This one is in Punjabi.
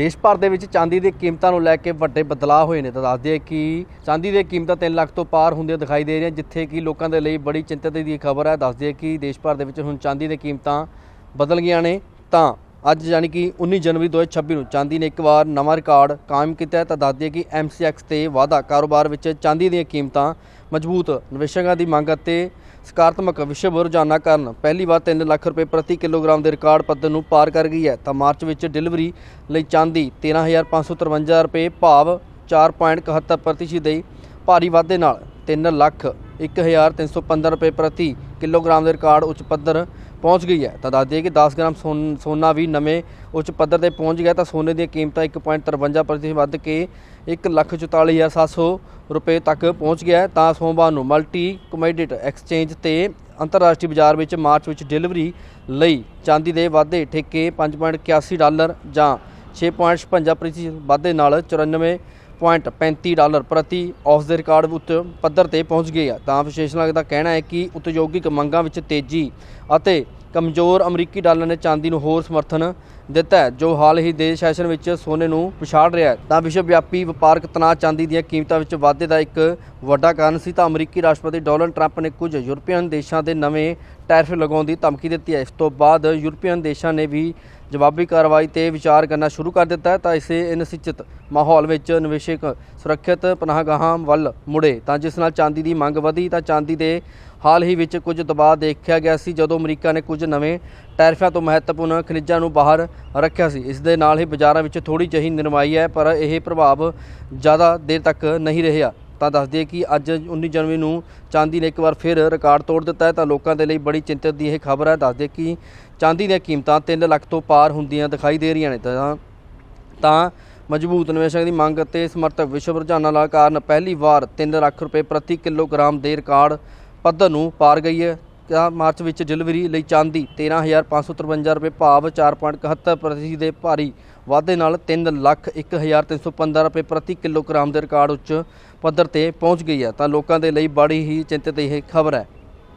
ਦੇਸ਼ ਭਰ ਦੇ ਵਿੱਚ ਚਾਂਦੀ ਦੀਆਂ ਕੀਮਤਾਂ ਨੂੰ ਲੈ ਕੇ ਵੱਡੇ ਬਦਲਾਅ ਹੋਏ ਨੇ। ਤਾਂ ਦੱਸਦੇ ਕਿ ਚਾਂਦੀ ਦੀਆਂ ਕੀਮਤਾਂ 3 ਲੱਖ ਤੋਂ ਪਾਰ ਹੁੰਦੀਆਂ ਦਿਖਾਈ ਦੇ ਰਹੀਆਂ, ਜਿੱਥੇ ਕਿ ਲੋਕਾਂ ਦੇ ਲਈ ਬੜੀ ਚਿੰਤਾ ਦੀ ਖਬਰ ਹੈ। ਦੱਸਦੇ ਕਿ ਦੇਸ਼ ਭਰ ਦੇ ਵਿੱਚ ਹੁਣ ਚਾਂਦੀ ਦੀਆਂ ਕੀਮਤਾਂ ਬਦਲ ਗਈਆਂ ਨੇ। ਤਾਂ ਅੱਜ ਯਾਨੀ ਕਿ 19 ਜਨਵਰੀ 2026 ਨੂੰ ਚਾਂਦੀ ਨੇ ਇੱਕ ਵਾਰ ਨਵਾਂ ਰਿਕਾਰਡ ਕਾਇਮ ਕੀਤਾ ਹੈ ਤਾਂ ਦੱਸਦੇ ਕਿ MCX ਤੇ ਵਾਧਾ ਕਾਰੋਬਾਰ ਵਿੱਚ ਚਾਂਦੀ ਦੀਆਂ ਕੀਮਤਾਂ ਮਜ਼ਬੂਤ, ਨਿਵੇਸ਼ਕਾਂ ਦੀ ਮੰਗ ਅਤੇ ਸਕਾਰਾਤਮਕ ਵਿਸ਼ਵ ਰੁਝਾਨਾਂ ਕਾਰਨ ਪਹਿਲੀ ਵਾਰ 3 ਲੱਖ ਰੁਪਏ ਪ੍ਰਤੀ ਕਿਲੋਗ੍ਰਾਮ ਦੇ ਰਿਕਾਰਡ ਪੱਧਰ ਨੂੰ ਪਾਰ ਕਰ ਗਈ ਹੈ ਤਾਂ ਮਾਰਚ ਵਿੱਚ ਡਿਲੀਵਰੀ ਲਈ ਚਾਂਦੀ 13553 ਰੁਪਏ ਭਾਵ 4.71 ਪ੍ਰਤੀਸ਼ਤ ਦੇ ਭਾਰੀ ਵਾਧੇ ਨਾਲ 3 ਲੱਖ 1315 ਰੁਪਏ ਪ੍ਰਤੀ ਕਿਲੋਗ੍ਰਾਮ ਦੇ ਰਿਕਾਰਡ ਉੱਚ ਪੱਧਰ ਪਹੁੰਚ ਗਈ ਹੈ। ਤਾਂ ਦੱਸ ਦਈਏ ਕਿ 10 ਗ੍ਰਾਮ ਸੋਨ- ਸੋਨਾ ਵੀ ਨਵੇਂ ਉੱਚ ਪੱਧਰ ਤੇ ਪਹੁੰਚ ਗਿਆ ਤਾਂ ਸੋਨੇ ਦੀਆਂ ਕੀਮਤਾਂ 1.53 ਪ੍ਰਤੀਸ਼ਤ ਵੱਧ ਕੇ 144700 ਰੁਪਏ ਤੱਕ ਪਹੁੰਚ ਗਿਆ ਤਾਂ ਸੋਮਵਾਰ ਨੂੰ ਮਲਟੀ ਕਮੋਡਿਟੀ ਐਕਸਚੇਂਜ ਤੇ ਅੰਤਰਰਾਸ਼ਟਰੀ ਬਾਜ਼ਾਰ ਵਿੱਚ ਮਾਰਚ ਵਿੱਚ ਡਿਲੀਵਰੀ ਲਈ ਚਾਂਦੀ ਦੇ ਵਾਧੇ ਠੇਕੇ 5.81 ਡਾਲਰ ਜਾਂ 6.56 ਪ੍ਰਤੀਸ਼ਤ ਵਾਧੇ ਨਾਲ 94.35 ਡਾਲਰ ਪ੍ਰਤੀ ਔਸ ਦੇ ਰਿਕਾਰਡ ਉੱਚ ਪੱਧਰ ਤੇ ਪਹੁੰਚ ਗਈ ਹੈ ਤਾਂ ਵਿਸ਼ੇਸ਼ਣਾਂ ਦਾ ਕਹਿਣਾ ਹੈ ਕਿ ਉਦਯੋਗਿਕ ਮੰਗਾਂ ਵਿੱਚ ਤੇਜ਼ੀ ਅਤੇ ਕਮਜ਼ੋਰ ਅਮਰੀਕੀ ਡਾਲਰ ਨੇ ਚਾਂਦੀ ਨੂੰ ਹੋਰ ਸਮਰਥਨ ਦਿੱਤਾ ਜੋ ਹਾਲ ਹੀ ਦੇ ਸੈਸ਼ਨ ਵਿੱਚ ਸੋਨੇ ਨੂੰ ਪਛਾੜ ਰਿਹਾ ਹੈ। ਤਾਂ ਵਿਸ਼ਵ ਵਿਆਪੀ ਵਪਾਰਕ ਤਣਾਅ ਚਾਂਦੀ ਦੀਆਂ ਕੀਮਤਾਂ ਵਿੱਚ ਵਾਧੇ ਦਾ ਇੱਕ ਵੱਡਾ ਕਾਰਨ ਸੀ। ਤਾਂ ਅਮਰੀਕੀ ਰਾਸ਼ਟਰਪਤੀ ਡੋਨਲਡ ਟਰੰਪ ਨੇ ਕੁਝ ਯੂਰਪੀਅਨ ਦੇਸ਼ਾਂ ਦੇ ਨਵੇਂ ਟੈਰਿਫ ਲਗਾਉਣ ਦੀ ਧਮਕੀ ਦਿੱਤੀ ਹੈ। ਇਸ ਤੋਂ ਬਾਅਦ ਯੂਰਪੀਅਨ ਦੇਸ਼ਾਂ ਨੇ ਵੀ ਜਵਾਬੀ ਕਾਰਵਾਈ ਤੇ ਵਿਚਾਰ ਕਰਨਾ ਸ਼ੁਰੂ ਕਰ ਦਿੱਤਾ ਤਾਂ ਇਸੇ ਅਨਿਸ਼ਚਿਤ ਮਾਹੌਲ ਵਿੱਚ ਨਿਵੇਸ਼ਕ ਸੁਰੱਖਿਅਤ ਪਨਾਹਗਾਹਾਂ ਵੱਲ ਮੁੜੇ। ਤਾਂ ਜਿਸ ਨਾਲ ਚਾਂਦੀ ਦੀ ਮੰਗ ਵਧੀ ਤਾਂ ਚਾਂਦੀ ਦੇ ਹਾਲ ਹੀ ਵਿੱਚ ਕੁਝ ਦਬਾਅ ਦੇਖਿਆ ਗਿਆ ਸੀ, ਜਦੋਂ ਅਮਰੀਕਾ ਨੇ ਕੁਝ ਨਵੇਂ ਟੈਰਿਫਾਂ ਤੋਂ ਮਹੱਤਵਪੂਰਨ ਖਣਿਜਾਂ ਨੂੰ ਬਾਹਰ ਰੱਖਿਆ ਸੀ। ਇਸ ਦੇ ਨਾਲ ਹੀ ਬਾਜ਼ਾਰਾਂ ਵਿੱਚ ਥੋੜੀ ਜਿਹੀ ਨਿਰਮਾਈ ਹੈ, ਪਰ ਇਹ ਪ੍ਰਭਾਵ ਜ਼ਿਆਦਾ ਦੇਰ ਤੱਕ ਨਹੀਂ ਰਿਹਾ। ਤਾਂ ਦੱਸ ਦਈਏ ਕਿ ਅੱਜ 19 ਜਨਵਰੀ ਨੂੰ ਚਾਂਦੀ ਨੇ ਇੱਕ ਵਾਰ ਫਿਰ ਰਿਕਾਰਡ ਤੋੜ ਦਿੱਤਾ ਹੈ। ਤਾਂ ਲੋਕਾਂ ਦੇ ਲਈ ਬੜੀ ਚਿੰਤਤ ਦੀ ਇਹ ਖਬਰ ਹੈ। ਦੱਸ ਦਈਏ ਕਿ ਚਾਂਦੀ ਦੀਆਂ ਕੀਮਤਾਂ 3 ਲੱਖ ਤੋਂ ਪਾਰ ਹੁੰਦੀਆਂ ਦਿਖਾਈ ਦੇ ਰਹੀਆਂ ਨੇ। ਤਾਂ ਤਾਂ ਮਜ਼ਬੂਤ ਨਿਵੇਸ਼ਕ ਦੀ ਮੰਗ ਅਤੇ ਸਮਰਥਕ ਵਿਸ਼ਵ ਰੁਝਾਨਾਂ ਨਾਲ ਕਾਰਨ ਪਹਿਲੀ ਵਾਰ 3 ਲੱਖ ਰੁਪਏ ਪ੍ਰਤੀ ਕਿਲੋਗ੍ਰਾਮ ਦੇ ਰਿਕਾਰਡ ਪੱਧਰ ਨੂੰ ਪਾਰ ਗਈ ਹੈ। ਤਾਂ ਮਾਰਚ ਵਿੱਚ ਡਿਲੀਵਰੀ ਲਈ ਚਾਂਦੀ 13553 ਰੁਪਏ ਭਾਵ 4.71 ਪ੍ਰਤੀਸ਼ਤ ਦੇ ਭਾਰੀ ਵਾਧੇ ਨਾਲ 3 ਲੱਖ 1315 ਰੁਪਏ ਪ੍ਰਤੀ ਕਿਲੋਗ੍ਰਾਮ ਦੇ ਰਿਕਾਰਡ ਉੱਚ ਪੱਧਰ ਤੇ ਪਹੁੰਚ ਗਈ ਹੈ, ਤਾਂ ਲੋਕਾਂ ਦੇ ਲਈ ਬੜੀ ਹੀ ਚਿੰਤਤ ਇਹ ਖਬਰ ਹੈ।